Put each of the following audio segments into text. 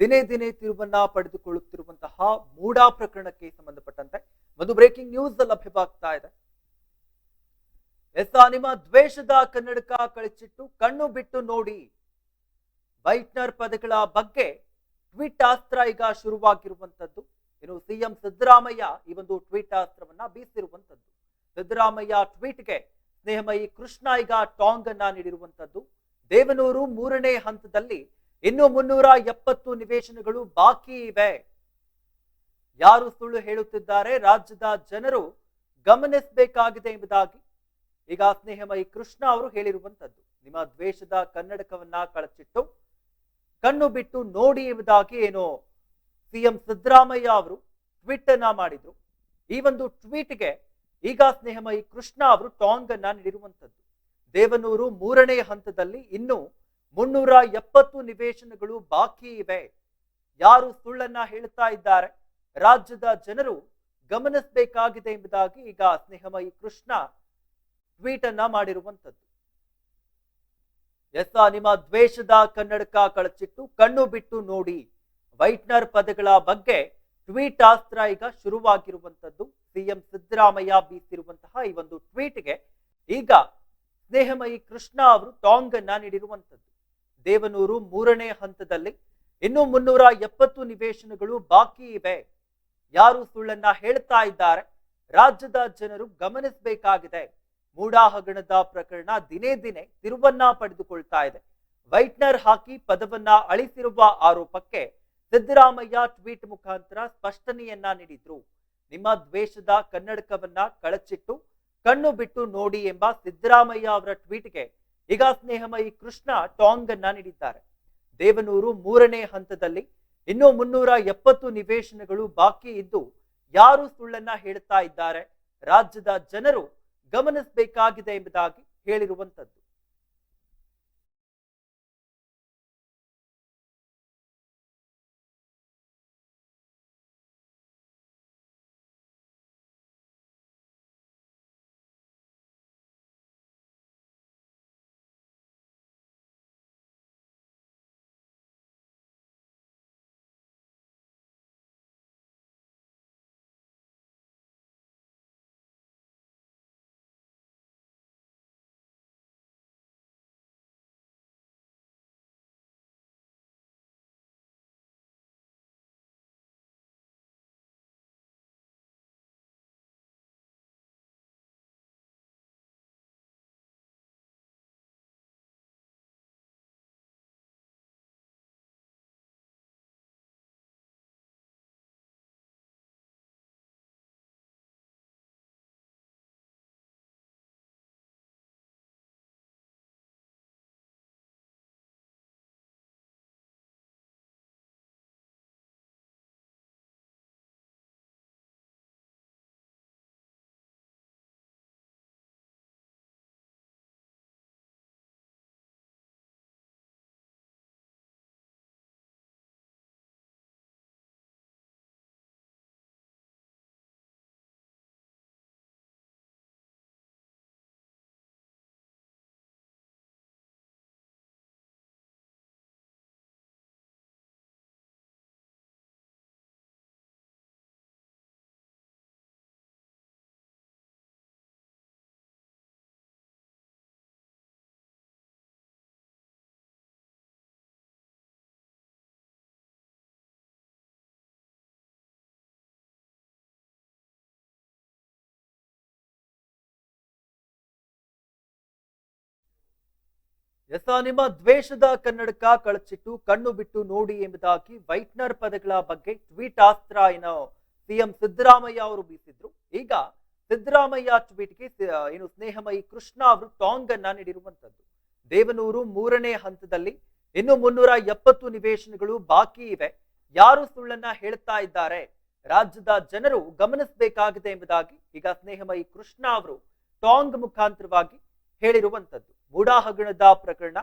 ದಿನೇ ದಿನೇ ತಿರುವನ್ನ ಪಡೆದುಕೊಳ್ಳುತ್ತಿರುವಂತಹ ಮೂಡಾ ಪ್ರಕರಣಕ್ಕೆ ಸಂಬಂಧಪಟ್ಟಂತೆ ಒಂದು ಬ್ರೇಕಿಂಗ್ ನ್ಯೂಸ್ ಲಭ್ಯವಾಗ್ತಾ ಇದೆ. ಎಸ್ ನಿಮ್ಮ ದ್ವೇಷದ ಕನ್ನಡಕ ಕಳಚಿಟ್ಟು ಕಣ್ಣು ಬಿಟ್ಟು ನೋಡಿ. ವೈಟ್ನರ್ ಪದಗಳ ಬಗ್ಗೆ ಟ್ವೀಟ್ ಅಸ್ತ್ರ ಈಗ ಶುರುವಾಗಿರುವಂತದ್ದು ಇನ್ನು ಸಿಎಂ ಸಿದ್ದರಾಮಯ್ಯ ಈ ಒಂದು ಟ್ವೀಟ್ ಅಸ್ತ್ರವನ್ನ ಬೀಸಿರುವಂತದ್ದು ಸಿದ್ದರಾಮಯ್ಯ ಟ್ವೀಟ್ಗೆ ಸ್ನೇಹಮಯಿ ಕೃಷ್ಣ ಈಗ ಟಾಂಗ್ ಅನ್ನ ನೀಡಿರುವಂತದ್ದು ದೇವನೂರು ಮೂರನೇ ಹಂತದಲ್ಲಿ ಇನ್ನು ಮುನ್ನೂರ ಎಪ್ಪತ್ತು ನಿವೇಶನಗಳು ಬಾಕಿ ಇವೆ. ಯಾರು ಸುಳ್ಳು ಹೇಳುತ್ತಿದ್ದಾರೆ? ರಾಜ್ಯದ ಜನರು ಗಮನಿಸಬೇಕಾಗಿದೆ ಎಂಬುದಾಗಿ ಈಗ ಸ್ನೇಹಮಯಿ ಕೃಷ್ಣ ಅವರು ಹೇಳಿರುವಂತದ್ದು ನಿಮ್ಮ ದ್ವೇಷದ ಕನ್ನಡಕವನ್ನ ಕಳಚಿಟ್ಟು, ಕಣ್ಣು ಬಿಟ್ಟು ನೋಡಿ ಎಂಬುದಾಗಿ ಏನು ಸಿಎಂ ಸಿದ್ದರಾಮಯ್ಯ ಅವರು ಟ್ವೀಟ್ ಅನ್ನ ಮಾಡಿದ್ರು. ಈ ಒಂದು ಟ್ವೀಟ್ಗೆ ಈಗ ಸ್ನೇಹಮಯಿ ಕೃಷ್ಣ ಅವರು ಟಾಂಗ್ ಅನ್ನ ನೀಡಿರುವಂತದ್ದು ದೇವನೂರು ಮೂರನೇ ಹಂತದಲ್ಲಿ ಇನ್ನು ಮುನ್ನೂರ ಎಪ್ಪತ್ತು ನಿವೇಶನಗಳು ಬಾಕಿ ಇವೆ. ಯಾರು ಸುಳ್ಳನ್ನ ಹೇಳ್ತಾ ಇದ್ದಾರೆ? ರಾಜ್ಯದ ಜನರು ಗಮನಿಸಬೇಕಾಗಿದೆ ಎಂಬುದಾಗಿ ಈಗ ಸ್ನೇಹಮಯಿ ಕೃಷ್ಣ ಟ್ವೀಟ್ ಅನ್ನ ಮಾಡಿರುವಂತದ್ದು ಎಸ್ ನಿಮ್ಮ ದ್ವೇಷದ ಕನ್ನಡಕ ಕಳಚಿಟ್ಟು ಕಣ್ಣು ಬಿಟ್ಟು ನೋಡಿ. ವೈಟ್ನರ್ ಪದಗಳ ಬಗ್ಗೆ ಟ್ವೀಟ್ ಆಸ್ತ್ರ ಈಗ ಶುರುವಾಗಿರುವಂತದ್ದು ಸಿಎಂ ಸಿದ್ದರಾಮಯ್ಯ ಬೀಸಿರುವಂತಹ ಈ ಒಂದು ಟ್ವೀಟ್ಗೆ ಈಗ ಸ್ನೇಹಮಯಿ ಕೃಷ್ಣ ಅವರು ಟಾಂಗ್ ಅನ್ನ ನೀಡಿರುವಂತದ್ದು ದೇವನೂರು ಮೂರನೇ ಹಂತದಲ್ಲಿ ಇನ್ನೂ ಮುನ್ನೂರ ಎಪ್ಪತ್ತು ನಿವೇಶನಗಳು ಬಾಕಿ ಇವೆ. ಯಾರು ಸುಳ್ಳನ್ನ ಹೇಳ್ತಾ ಇದ್ದಾರೆ? ರಾಜ್ಯದ ಜನರು ಗಮನಿಸಬೇಕಾಗಿದೆ. ಮೂಡಾ ಹಗರಣದ ಪ್ರಕರಣ ದಿನೇ ದಿನೇ ತಿರುವನ್ನ ಪಡೆದುಕೊಳ್ತಾ ಇದೆ. ವೈಟ್ನರ್ ಹಾಕಿ ಪದವನ್ನ ಅಳಿಸಿರುವ ಆರೋಪಕ್ಕೆ ಸಿದ್ದರಾಮಯ್ಯ ಟ್ವೀಟ್ ಮುಖಾಂತರ ಸ್ಪಷ್ಟನೆಯನ್ನ ನೀಡಿದ್ರು. ನಿಮ್ಮ ದ್ವೇಷದ ಕನ್ನಡಕವನ್ನ ಕಳಚಿಟ್ಟು ಕಣ್ಣು ಬಿಟ್ಟು ನೋಡಿ ಎಂಬ ಸಿದ್ದರಾಮಯ್ಯ ಅವರ ಟ್ವೀಟ್ಗೆ ಈಗ ಸ್ನೇಹಮಯಿ ಕೃಷ್ಣ ಟಾಂಗ್ ಅನ್ನ ನೀಡಿದ್ದಾರೆ. ದೇವನೂರು ಮೂರನೇ ಹಂತದಲ್ಲಿ ಇನ್ನೂ ಮುನ್ನೂರ ಎಪ್ಪತ್ತು ನಿವೇಶನಗಳು ಬಾಕಿ ಇದ್ದು ಯಾರು ಸುಳ್ಳನ್ನ ಹೇಳ್ತಾ ಇದ್ದಾರೆ, ರಾಜ್ಯದ ಜನರು ಗಮನಿಸಬೇಕಾಗಿದೆ ಎಂಬುದಾಗಿ ಹೇಳಿರುವಂತದ್ದು ಎಸ ನಿಮ್ಮ ದ್ವೇಷದ ಕನ್ನಡಕ ಕಳಚಿಟ್ಟು ಕಣ್ಣು ಬಿಟ್ಟು ನೋಡಿ ಎಂಬುದಾಗಿ ವೈಟ್ನರ್ ಪದಗಳ ಬಗ್ಗೆ ಟ್ವೀಟ್ ಆಸ್ತ್ರ ಏನೋ ಸಿಎಂ ಸಿದ್ದರಾಮಯ್ಯ ಅವರು ಬೀಸಿದ್ರು. ಈಗ ಸಿದ್ದರಾಮಯ್ಯ ಟ್ವೀಟ್ಗೆ ಏನು ಸ್ನೇಹಮಯಿ ಕೃಷ್ಣ ಅವರು ಟಾಂಗ್ ಅನ್ನ ನೀಡಿರುವಂತದ್ದು ದೇವನೂರು ಮೂರನೇ ಹಂತದಲ್ಲಿ ಇನ್ನು ಮುನ್ನೂರ ಎಪ್ಪತ್ತು ನಿವೇಶನಗಳು ಬಾಕಿ ಇವೆ. ಯಾರು ಸುಳ್ಳನ್ನ ಹೇಳ್ತಾ ಇದ್ದಾರೆ? ರಾಜ್ಯದ ಜನರು ಗಮನಿಸಬೇಕಾಗಿದೆ ಎಂಬುದಾಗಿ ಈಗ ಸ್ನೇಹಮಯಿ ಕೃಷ್ಣ ಅವರು ಟಾಂಗ್ ಮುಖಾಂತರವಾಗಿ ಹೇಳಿರುವಂತದ್ದು ಮೂಡಾ ಹಗರಣದ ಪ್ರಕರಣ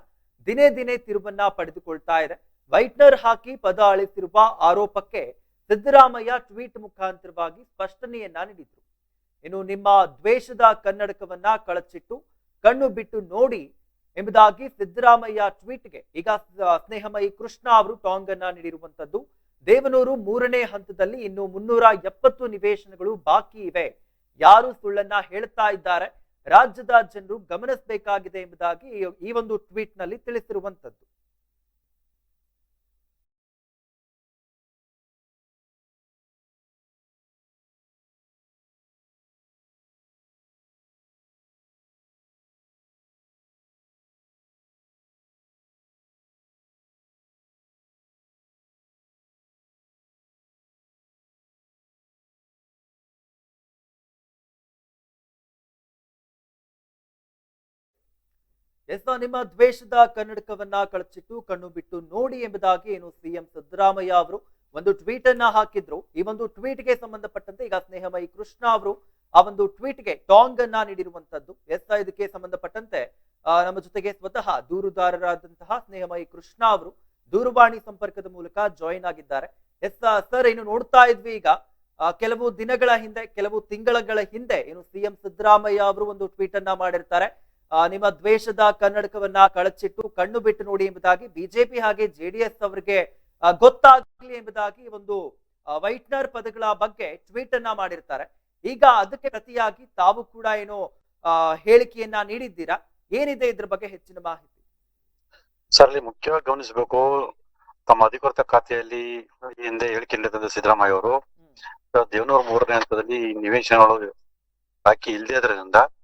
ದಿನೇ ದಿನೇ ತಿರುವನ್ನ ಪಡೆದುಕೊಳ್ತಾ ಇದೆ. ವೈಟ್ನರ್ ಹಾಕಿ ಪದ ಅಳಿಸಿರುವ ಆರೋಪಕ್ಕೆ ಸಿದ್ದರಾಮಯ್ಯ ಟ್ವೀಟ್ ಮುಖಾಂತರವಾಗಿ ಸ್ಪಷ್ಟನೆಯನ್ನ ನೀಡಿದ್ರು. ಇನ್ನು ನಿಮ್ಮ ದ್ವೇಷದ ಕನ್ನಡಕವನ್ನ ಕಳಚಿಟ್ಟು ಕಣ್ಣು ಬಿಟ್ಟು ನೋಡಿ ಎಂಬುದಾಗಿ ಸಿದ್ದರಾಮಯ್ಯ ಟ್ವೀಟ್ಗೆ ಈಗ ಸ್ನೇಹಮಯಿ ಕೃಷ್ಣ ಅವರು ಟಾಂಗ್ ಅನ್ನ ನೀಡಿರುವಂತದ್ದು ದೇವನೂರು ಮೂರನೇ ಹಂತದಲ್ಲಿ ಇನ್ನು ಮುನ್ನೂರ ಎಪ್ಪತ್ತು ನಿವೇಶನಗಳು ಬಾಕಿ ಇವೆ. ಯಾರು ಸುಳ್ಳನ್ನ ಹೇಳ್ತಾ ಇದ್ದಾರೆ? ರಾಜ್ಯದ ಜನರು ಗಮನಿಸಬೇಕಾಗಿದೆ ಎಂಬುದಾಗಿ ಈ- ಒಂದು ಟ್ವೀಟ್ನಲ್ಲಿ ತಿಳಿಸಿರುವಂತದ್ದು. ಎಸ್ ನಿಮ್ಮ ದ್ವೇಷದ ಕನ್ನಡಕವನ್ನ ಕಳಚಿಟ್ಟು ಕಣ್ಣು ಬಿಟ್ಟು ನೋಡಿ ಎಂಬುದಾಗಿ ಏನು ಸಿಎಂ ಸಿದ್ದರಾಮಯ್ಯ ಅವರು ಒಂದು ಟ್ವೀಟ್ ಅನ್ನ ಹಾಕಿದ್ರು. ಈ ಒಂದು ಟ್ವೀಟ್ಗೆ ಸಂಬಂಧಪಟ್ಟಂತೆ ಈಗ ಸ್ನೇಹಮಯಿ ಕೃಷ್ಣ ಅವರು ಆ ಒಂದು ಟ್ವೀಟ್ಗೆ ಟಾಂಗ್ ಅನ್ನ ನೀಡಿರುವಂತದ್ದು ಎಸ್ ಇದಕ್ಕೆ ಸಂಬಂಧಪಟ್ಟಂತೆ ನಮ್ಮ ಜೊತೆಗೆ ಸ್ವತಃ ದೂರುದಾರರಾದಂತಹ ಸ್ನೇಹಮಯಿ ಕೃಷ್ಣ ಅವರು ದೂರವಾಣಿ ಸಂಪರ್ಕದ ಮೂಲಕ ಜಾಯಿನ್ ಆಗಿದ್ದಾರೆ. ಎಸ್ ಸರ್ ಏನು ನೋಡ್ತಾ ಇದ್ವಿ ಈಗ. ಕೆಲವು ದಿನಗಳ ಹಿಂದೆ, ಕೆಲವು ತಿಂಗಳ ಹಿಂದೆ ಏನು ಸಿಎಂ ಸಿದ್ದರಾಮಯ್ಯ ಅವರು ಒಂದು ಟ್ವೀಟ್ ಅನ್ನ ಮಾಡಿರ್ತಾರೆ. ನಿಮ್ಮ ದ್ವೇಷದ ಕನ್ನಡಕವನ್ನ ಕಳಚಿಟ್ಟು ಕಣ್ಣು ಬಿಟ್ಟು ನೋಡಿ ಎಂಬುದಾಗಿ ಬಿಜೆಪಿ ಹಾಗೆ ಜೆಡಿಎಸ್ ಅವರಿಗೆ ಗೊತ್ತಾಗಲಿ ಎಂಬುದಾಗಿ ಒಂದು ವೈಟ್ನರ್ ಪದಗಳ ಬಗ್ಗೆ ಟ್ವೀಟ್ ಅನ್ನ ಮಾಡಿರ್ತಾರೆ. ಈಗ ಅದಕ್ಕೆ ಪ್ರತಿಯಾಗಿ ತಾವು ಕೂಡ ಏನು ಹೇಳಿಕೆಯನ್ನ ನೀಡಿದ್ದೀರಾ? ಏನಿದೆ ಇದ್ರ ಬಗ್ಗೆ ಹೆಚ್ಚಿನ ಮಾಹಿತಿ? ಸರ್ ಅಲ್ಲಿ ಮುಖ್ಯವಾಗಿ ಗಮನಿಸಬೇಕು ತಮ್ಮ ಅಧಿಕೃತ ಖಾತೆಯಲ್ಲಿ ಹಿಂದೆ ಹೇಳಿಕೆ ನೀಡಿದಂತ ಸಿದ್ದರಾಮಯ್ಯ ಅವರು. ದೇವನೂರು ಮೂರನೇ ಹಂತದಲ್ಲಿ ಈ ನಿವೇಶನಗಳು ಬಾಕಿ ಇಲ್ಲದೆ ಇದ್ರಿಂದ ಸೊ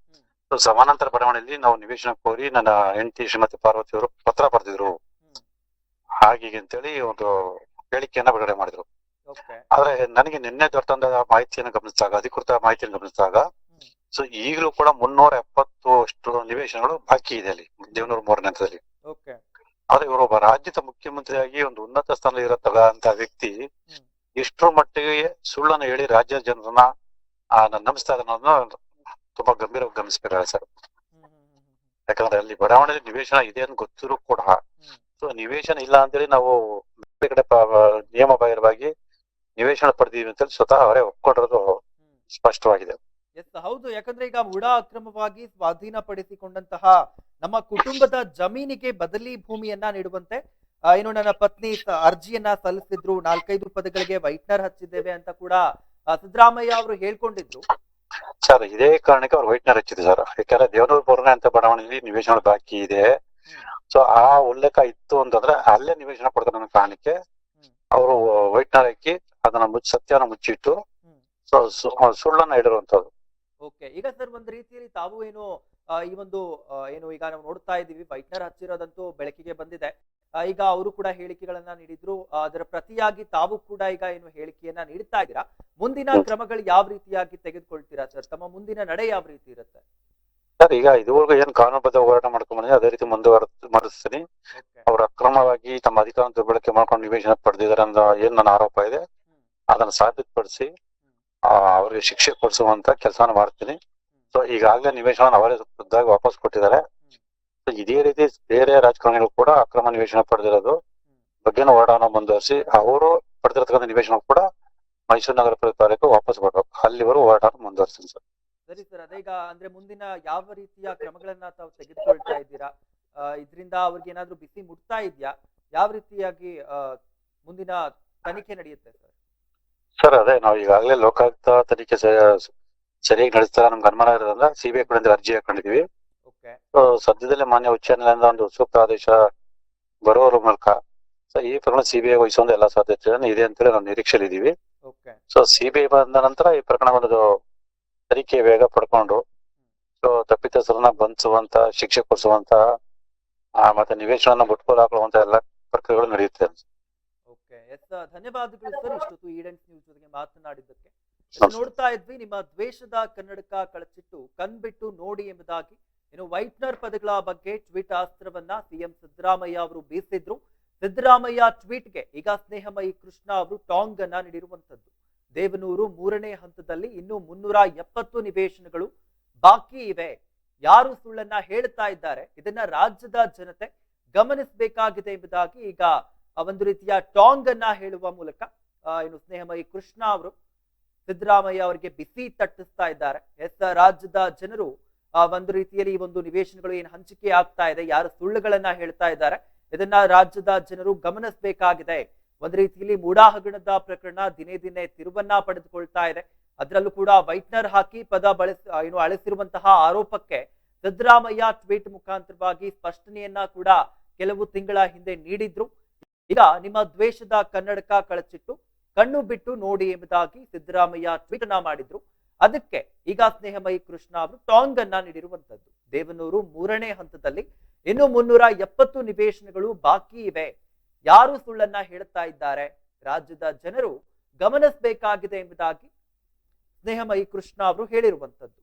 ಸಮಾನಾಂತರ ಬಡಾವಣೆಯಲ್ಲಿ ನಾವು ನಿವೇಶನ ಕೋರಿ ನನ್ನ ಹೆಂಡತಿ ಶ್ರೀಮತಿ ಪಾರ್ವತಿ ಅವರು ಪತ್ರ ಬರೆದಿದ್ರು. ಹಾಗೀಗೆ ಅಂತೇಳಿ ಒಂದು ಹೇಳಿಕೆಯನ್ನ ಬಿಡುಗಡೆ ಮಾಡಿದ್ರು. ಆದ್ರೆ ನನಗೆ ನಿನ್ನೆ ದೊರೆತಂದ ಮಾಹಿತಿಯನ್ನು ಗಮನಿಸಿದಾಗ ಅಧಿಕೃತ ಮಾಹಿತಿಯನ್ನು ಗಮನಿಸಿದಾಗ ಸೊ ಈಗಲೂ ಕೂಡ ಮುನ್ನೂರ ಎಪ್ಪತ್ತು ಅಷ್ಟು ನಿವೇಶನಗಳು ಬಾಕಿ ಇದೆ ಅಲ್ಲಿ ದೇವನೂರು ಮೂರನೇ ಹಂತದಲ್ಲಿ. ಆದ್ರೆ ಇವರು ಒಬ್ಬ ರಾಜ್ಯದ ಮುಖ್ಯಮಂತ್ರಿಯಾಗಿ ಒಂದು ಉನ್ನತ ಸ್ಥಾನದಲ್ಲಿ ಇರತ್ತಲ್ಲ ಅಂತ ವ್ಯಕ್ತಿ ಎಷ್ಟರ ಮಟ್ಟಿಗೆ ಸುಳ್ಳನ್ನು ಹೇಳಿ ರಾಜ್ಯ ಜನರನ್ನ ನಂಬಿಸ್ತಾ ಇದ್ದಾನೆ ತುಂಬಾ ಗಂಭೀರವಾಗಿ ಗಮನಿಸ್ಬೇಕಾಗ ಸರ್. ಯಾಕಂದ್ರೆ ಅಲ್ಲಿ ಬಡಾವಣೆಯಲ್ಲಿ ನಿವೇಶನ ಇದೆ ಅಂತ ಗೊತ್ತಿರೋ ಕೂಡ ಸೊ ನಿವೇಶನ ಇಲ್ಲ ಅಂತೇಳಿ ನಾವು ಬೇರೆ ಕಡೆ ನಿಯಮ ಬಾಹಿರವಾಗಿ ನಿವೇಶನ ಪಡೆದೀವಿ ಅಂತೇಳಿ ಸ್ವತಃ ಅವರೇ ಒಪ್ಕೊಂಡಿರೋದು ಸ್ಪಷ್ಟವಾಗಿದೆ. ಎಸ್ ಹೌದು. ಯಾಕಂದ್ರೆ ಈಗ ಉಡಾ ಅಕ್ರಮವಾಗಿ ಸ್ವಾಧೀನಪಡಿಸಿಕೊಂಡಂತಹ ನಮ್ಮ ಕುಟುಂಬದ ಜಮೀನಿಗೆ ಬದಲಿ ಭೂಮಿಯನ್ನ ನೀಡುವಂತೆ ಏನು ನನ್ನ ಪತ್ನಿ ಅರ್ಜಿಯನ್ನ ಸಲ್ಲಿಸಿದ್ರು. ನಾಲ್ಕೈದು ಪದಗಳಿಗೆ ವೈಟ್ನರ್ ಹಚ್ಚಿದ್ದೇವೆ ಅಂತ ಕೂಡ ಸಿದ್ದರಾಮಯ್ಯ ಅವರು ಹೇಳ್ಕೊಂಡಿದ್ರು. ಸರ್, ಇದೇ ಕಾರಣಕ್ಕೆ ಅವ್ರು ವೈಟ್ನರ್ ಹಚ್ಚಿದೆ ಸರ್. ಯಾಕಂದ್ರೆ ದೇವನೂರು ಪೂರ್ಣ ಅಂತ ಬಡಾವಣೆಯಲ್ಲಿ ನಿವೇಶನ ಬಾಕಿ ಇದೆ. ಸೊ ಆ ಉಲ್ಲೇಖ ಇತ್ತು ಅಂತಂದ್ರೆ ಅಲ್ಲೇ ನಿವೇಶನ ಕೊಡ್ತಾರೆ ಅನ್ನೋ ಕಾರಣಕ್ಕೆ ಅವರು ವೈಟ್ನರ್ ಹಾಕಿ ಅದನ್ನ ಮುಚ್ಚಿ, ಸತ್ಯನ ಮುಚ್ಚಿಟ್ಟು. ಸೊ ಸುಳ್ಳನ್ನ ಇಡಿರುವಂತದ್ದು ಓಕೆ. ಈಗ ಸರ್, ಒಂದ್ ರೀತಿಯಲ್ಲಿ ತಾವು ಏನು ಈ ಒಂದು ಏನು ಈಗ ನಾವು ನೋಡ್ತಾ ಇದೀವಿ ವೈಟ್ನರ್ ಹಚ್ಚಿರೋದಂತೂ ಬೆಳಕಿಗೆ ಬಂದಿದೆ. ಈಗ ಅವರು ಕೂಡ ಹೇಳಿಕೆಗಳನ್ನ ನೀಡಿದ್ರು. ಅದರ ಪ್ರತಿಯಾಗಿ ತಾವು ಕೂಡ ಈಗ ಏನು ಹೇಳಿಕೆಯನ್ನ ನೀಡ್ತಾ ಇದ್ದೀರಾ? ಮುಂದಿನ. ಕ್ರಮಗಳು ಯಾವ ರೀತಿಯಾಗಿ ತೆಗೆದುಕೊಳ್ತೀರಾ ಸರ್? ತಮ್ಮ ಮುಂದಿನ ನಡೆ ಯಾವ ರೀತಿ ಇರುತ್ತೆ? ಸರ್ ಈಗ ಇದುವರೆಗೂ ಏನ್ ಕಾನೂನುಬದ್ಧ ಹೋರಾಟ ಮಾಡ್ಕೊಂಡ್ ಬಂದಿದೆ ಅದೇ ರೀತಿ ಮುಂದುವರ ಮಾಡಿಸ್ತೀನಿ. ಅವ್ರ ಅಕ್ರಮವಾಗಿ ತಮ್ಮ ಅಧಿಕಾರ ದುರ್ಬಳಕೆ ಮಾಡ್ಕೊಂಡು ನಿವೇಶನ ಪಡೆದಿದ್ದಾರೆ ಅಂತ ಏನ್ ನನ್ನ ಆರೋಪ ಇದೆ ಅದನ್ನ ಸಾಬೀತುಪಡಿಸಿ ಆ, ಅವ್ರಿಗೆ ಶಿಕ್ಷೆ ಕೊಡಿಸುವಂತ ಕೆಲಸನ ಮಾಡ್ತೀನಿ. ಸೊ ಈಗಾಗಲೇ ನಿವೇಶನ ಅವರೇ ಖುದ್ದಾಗಿ ವಾಪಸ್ ಕೊಟ್ಟಿದ್ದಾರೆ. ಇದೇ ರೀತಿ ಬೇರೆ ರಾಜಕಾರಣಿಗಳು ಕೂಡ ಅಕ್ರಮ ನಿವೇಶನ ಪಡೆದಿರೋದು ಬಗ್ಗೆನೂ ಹೋರಾಟವನ್ನು ಮುಂದುವರಿಸಿ ಅವರು ಪಡೆದಿರತಕ್ಕಂಥ ನಿವೇಶನ ಕೂಡ ಮೈಸೂರು ನಗರ ಪಾಲಿಕೆ ವಾಪಸ್ ಕೊಡಬೇಕು ಅಲ್ಲಿವರು ಹೋರಾಟ ಮುಂದುವರಿಸ್ತೀನಿ ಸರ್. ಸರಿ ಸರ್ ಅದೇ ಈಗ ಅಂದ್ರೆ ಮುಂದಿನ ಯಾವ ರೀತಿಯ ಕ್ರಮಗಳನ್ನ ತಾವು ತೆಗೆದುಕೊಳ್ತಾ ಇದ್ದೀರಾ? ಇದರಿಂದ ಅವ್ರಿಗೆ ಏನಾದ್ರೂ ಬಿಸಿ ಮುಟ್ತಾ ಇದೆಯಾ? ಯಾವ ರೀತಿಯಾಗಿ ಮುಂದಿನ ತನಿಖೆ ನಡೆಯುತ್ತೆ ಸರ್? ಸರ್ ಅದೇ ನಾವು ಈಗಾಗಲೇ ಲೋಕಾಯುಕ್ತ ತನಿಖೆ ಸರಿಯಾಗಿ ನಡೆಸ್ತಾರ ನಮ್ಗೆ ಅನುಮಾನ ಇರೋದ್ರಿಂದ ಸಿಬಿಐ ಕಡೆಯಿಂದ ಅರ್ಜಿ ಹಾಕೊಂಡಿದೀವಿ ಸದ್ಯದಲ್ಲೇ ಮಾನ್ಯ ಉಚ್ಚ ನ್ಯಾಯಾಲಯದಿಂದ ಒಂದು ಸೂಕ್ತ ಆದೇಶ ಬರೋರ ಮೂಲಕ. ಸೊ ಈ ಪ್ರಕರಣ ಸಿಬಿಐ ವಹಿಸುವಂತ ಎಲ್ಲಾ ಸಾಧ್ಯತೆ ಇದೆ ಅಂತೇಳಿ ನಾವು ನಿರೀಕ್ಷೆಯಲ್ಲಿ ಇದೀವಿ ಓಕೆ. ಸೊ ಸಿಬಿಐ ಬಂದ ನಂತರ ಈ ಪ್ರಕರಣ ಒಂದು ತನಿಖೆ ವೇಗ ಪಡ್ಕೊಂಡು. ಸೊ ತಪ್ಪಿತಸ್ಥರನ್ನ ಬಂಧಿಸುವಂತ ಶಿಕ್ಷೆ ಕೊಡಿಸುವಂತ ಮತ್ತೆ ನಿವೇಶನ ಮುಟ್ಕೋಲ್ ಹಾಕುವಂತ ಎಲ್ಲ ಪ್ರಕ್ರಿಯೆಗಳು ನಡೆಯುತ್ತೆ ಧನ್ಯವಾದಗಳು ಸರ್ ಇಷ್ಟೊತ್ತು ನ್ಯೂಸ್ ಜೊತೆಗೆ ಮಾತನಾಡಿದ್ದಕ್ಕೆ. ನೋಡ್ತಾ ಇದ್ವಿ ನಿಮ್ಮ ದ್ವೇಷದ ಕನ್ನಡಕ ಕಳಚಿಟ್ಟು ಕಣ್ಬಿಟ್ಟು ನೋಡಿ ಎಂಬುದಾಗಿ ಇನ್ನು ವೈಟ್ನರ್ ಪದಗಳ ಬಗ್ಗೆ ಟ್ವೀಟ್ ಅಸ್ತ್ರವನ್ನ ಸಿಎಂ ಸಿದ್ದರಾಮಯ್ಯ ಅವರು ಬೀಸಿದ್ರು. ಸಿದ್ದರಾಮಯ್ಯ ಟ್ವೀಟ್ಗೆ ಈಗ ಸ್ನೇಹಮಯಿ ಕೃಷ್ಣ ಅವರು ಟಾಂಗ್ ಅನ್ನ ನೀಡಿರುವಂತದ್ದು ದೇವನೂರು ಮೂರನೇ ಹಂತದಲ್ಲಿ ಇನ್ನು ಮುನ್ನೂರ ಎಪ್ಪತ್ತು ನಿವೇಶನಗಳು ಬಾಕಿ ಇವೆ. ಯಾರು ಸುಳ್ಳನ್ನ ಹೇಳ್ತಾ ಇದ್ದಾರೆ? ಇದನ್ನ ರಾಜ್ಯದ ಜನತೆ ಗಮನಿಸಬೇಕಾಗಿದೆ ಎಂಬುದಾಗಿ ಈಗ ಒಂದು ರೀತಿಯ ಟಾಂಗ್ ಅನ್ನ ಹೇಳುವ ಮೂಲಕ ಏನು ಸ್ನೇಹಮಯಿ ಕೃಷ್ಣ ಅವರು ಸಿದ್ದರಾಮಯ್ಯ ಅವರಿಗೆ ಬಿಸಿ ತಟ್ಟಿಸ್ತಾ ಇದ್ದಾರೆ. ಎಸ್, ರಾಜ್ಯದ ಜನರು ಆ, ಒಂದು ರೀತಿಯಲ್ಲಿ ಈ ಒಂದು ನಿವೇಶನಗಳು ಏನು ಹಂಚಿಕೆ ಆಗ್ತಾ ಇದೆ ಯಾರು ಸುಳ್ಳುಗಳನ್ನ ಹೇಳ್ತಾ ಇದ್ದಾರೆ ಇದನ್ನ ರಾಜ್ಯದ ಜನರು ಗಮನಿಸಬೇಕಾಗಿದೆ. ಒಂದು ರೀತಿಯಲ್ಲಿ ಮೂಡಾಹಗರಣದ ಪ್ರಕರಣ ದಿನೇ ದಿನೇ ತಿರುವನ್ನ ಪಡೆದುಕೊಳ್ತಾ ಇದೆ. ಅದರಲ್ಲೂ ಕೂಡ ವೈಟ್ನರ್ ಹಾಕಿ ಪದ ಬಳಸಿ ಏನು ಅಳಿಸಿರುವಂತಹ ಆರೋಪಕ್ಕೆ ಸಿದ್ದರಾಮಯ್ಯ ಟ್ವೀಟ್ ಮುಖಾಂತರವಾಗಿ ಸ್ಪಷ್ಟನೆಯನ್ನ ಕೂಡ ಕೆಲವು ತಿಂಗಳ ಹಿಂದೆ ನೀಡಿದ್ರು. ಈಗ ನಿಮ್ಮ ದ್ವೇಷದ ಕನ್ನಡಕ ಕಳಚಿಟ್ಟು ಕಣ್ಣು ಬಿಟ್ಟು ನೋಡಿ ಎಂಬುದಾಗಿ ಸಿದ್ದರಾಮಯ್ಯ ಟ್ವೀಟ್ ಮಾಡಿದ್ರು. ಅದಕ್ಕೆ ಈಗ ಸ್ನೇಹಮಯಿ ಕೃಷ್ಣ ಅವರು ಟಾಂಗ್ ಅನ್ನ ನೀಡಿರುವಂತದ್ದು ದೇವನೂರು ಮೂರನೇ ಹಂತದಲ್ಲಿ ಇನ್ನು ಮುನ್ನೂರ ಎಪ್ಪತ್ತು ನಿವೇಶನಗಳು ಬಾಕಿ ಇವೆ. ಯಾರು ಸುಳ್ಳನ್ನ ಹೇಳ್ತಾ ಇದ್ದಾರೆ? ರಾಜ್ಯದ ಜನರು ಗಮನಿಸಬೇಕಾಗಿದೆ ಎಂಬುದಾಗಿ ಸ್ನೇಹಮಯಿ ಕೃಷ್ಣ ಅವರು ಹೇಳಿರುವಂತದ್ದು